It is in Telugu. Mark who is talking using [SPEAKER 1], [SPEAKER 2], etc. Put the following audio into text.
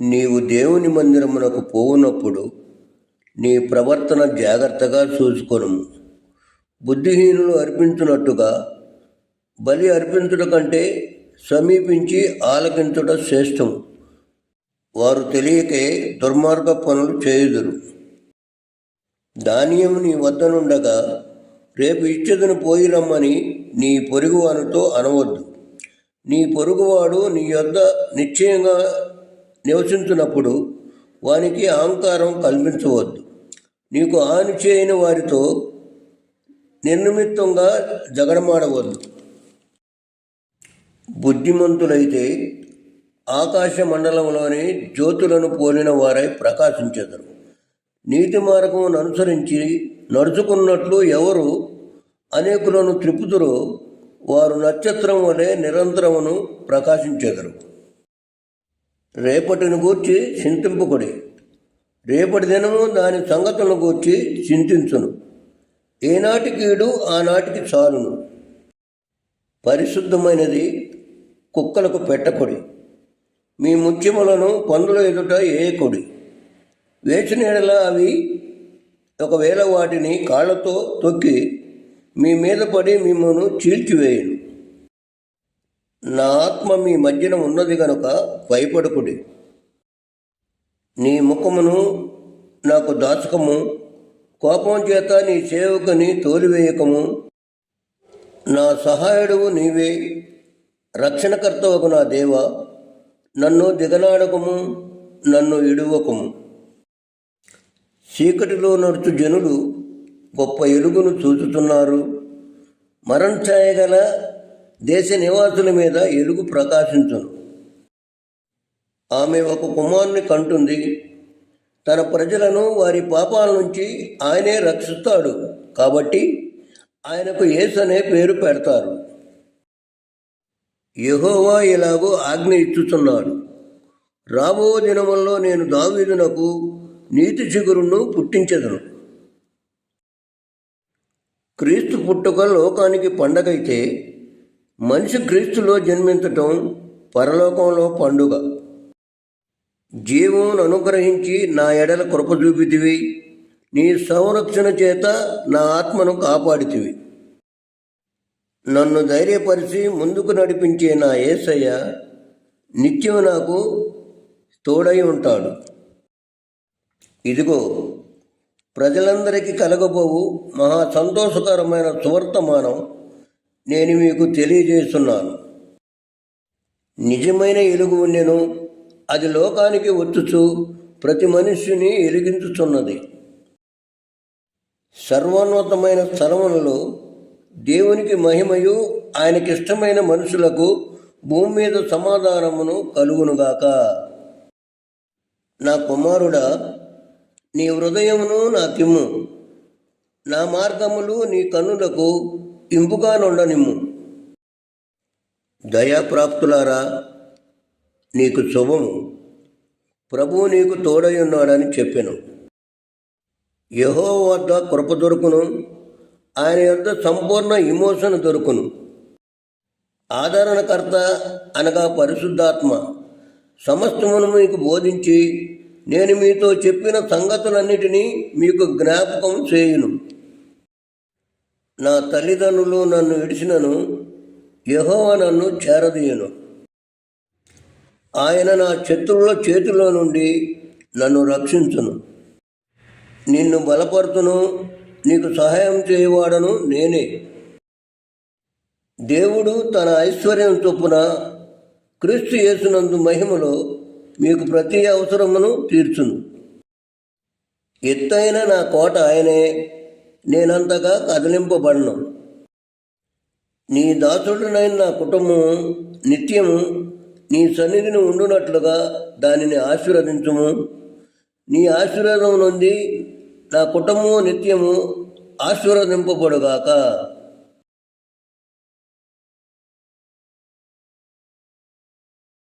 [SPEAKER 1] నీవు దేవుని మందిరమునకు పోవునప్పుడు నీ ప్రవర్తన జాగ్రత్తగా చూసుకొను బుద్ధిహీనులు అర్పించున్నట్టుగా బలి అర్పించుట కంటే సమీపించి ఆలకించుట శ్రేష్టం వారు తెలియకే దుర్మార్గ పనులు చేయుదురు. ధాన్యం నీ వద్దనుండగా రేపు ఇచ్చదును పోయి రమ్మని నీ పొరుగువానితో అనవద్దు. నీ పొరుగువాడు నీ యొద్ద నిశ్చయంగా నివసించినప్పుడు వానికి అహంకారం కల్పించవద్దు. నీకు హాని చేయని వారితో నిర్నిమిత్తంగా జగడమాడవద్దు. బుద్ధిమంతులైతే ఆకాశ మండలంలోని జ్యోతులను పోలిన వారై ప్రకాశించెదరు. నీతి మార్గమును అనుసరించి నడుచుకున్నట్లు ఎవరు అనేకులను త్రిపుతురో వారు నక్షత్రం వలె నిరంతరమును ప్రకాశించెదరు. రేపటిని గూర్చి చింతింపుకొడి రేపటి దినము దాని సంగతులను గూర్చి చింతించును. ఏనాటి కీడు ఆనాటికి చాలును పరిశుద్ధమైనది కుక్కలకు పెట్టకొడి. మీ ముత్యములను పందుల ఎదుట వేయకొడి వేసిన ఎడల అవి ఒకవేళ వాటిని కాళ్ళతో తొక్కి మీ మీద పడి మిమ్మల్ని చీల్చివేయను. నా ఆత్మ మీ మధ్యన ఉన్నది గనుక భయపడుకుడి. నీ ముఖమును నాకు దాచకము కోపం చేత నీ సేవకుని తోలివేయకము. నా సహాయుడువు నీవే రక్షణకర్తవకు నా దేవ. నన్ను దిగనాడకము నన్ను ఇడువకము. చీకటిలో నడుచు జనులు గొప్ప ఎలుగును చూచుతున్నారు. మరణ ఛాయగల దేశ నివాసుల మీద ఎలుగు ప్రకాశించును. ఆమె ఒక కుమారుని కంటుంది. తన ప్రజలను వారి పాపాల నుంచి ఆయనే రక్షిస్తాడు. కాబట్టి ఆయనకు యేసు అనే పేరు పెడతారు. యెహోవా ఇలాగూ ఆజ్ఞ ఇచ్చుతున్నాడు రాబో దినముల్లో నేను దావీదునకు నీతి చిగురును పుట్టించెదను. క్రీస్తు పుట్టుక లోకానికి పండగైతే మనిషి క్రీస్తులో జన్మించటం పరలోకంలో పండుగ. జీవం అనుగ్రహించి నా ఎడల కృప చూపితివి. నీ సంరక్షణ చేత నా ఆత్మను కాపాడితివి. నన్ను ధైర్యపరిచి ముందుకు నడిపించే నా యేసయ్య నిత్యం నాకు తోడై ఉంటాడు. ఇదిగో ప్రజలందరికీ కలగబోవు మహా సంతోషకరమైన సువర్తమానం. నేను మీకు తెలియజేస్తున్నాను. నిజమైన ఎలుగు ఉండెను. అది లోకానికి వచ్చుచు ప్రతి మనుష్యుని ఎరిగించుచున్నది సర్వోన్నతమైన స్థలములలో దేవునికి మహిమయు ఆయనకిష్టమైన మనుషులకు భూమి మీద సమాధానమును కలుగునుగాక. నా కుమారుడా నీ హృదయమును నాకిమ్ము నా మార్గములు నీ కన్నులకు ఇంపుగా నుండనిమ్ము. దయాప్రాప్తులారా నీకు శుభము. ప్రభువు నీకు తోడై ఉన్నాడని చెప్పాను. యహో వద్ద కృప దొరుకును. ఆయన యొద్ద సంపూర్ణ ఇమోషన్ దొరుకును. ఆదరణకర్త అనగా పరిశుద్ధాత్మ. సమస్తమును మీకు బోధించి నేను మీతో చెప్పిన సంగతులన్నిటినీ మీకు జ్ఞాపకం చేయును. నా తల్లిదండ్రులు నన్ను విడిచినను యహోవ నన్ను చేరదీయను. ఆయన నా శత్రువుల చేతిలో నుండి నన్ను రక్షించును. నిన్ను బలపరుతును నీకు సహాయం చేయవాడను నేనే. దేవుడు తన ఐశ్వర్యం చొప్పున క్రీస్తు యేసునందు మహిమలో మీకు ప్రతి అవసరమును తీర్చును. ఎత్తైన నా కోట ఆయనే. నేనంతగా కదిలింపబడను. నీ దాసుడునైన నా కుటుంబం నిత్యము నీ సన్నిధిని ఉండునట్లుగా దానిని ఆశీర్వదించుము. నీ ఆశీర్వాదం నుండి నా కుటుంబము నిత్యము ఆశీర్వదింపబడుగాక.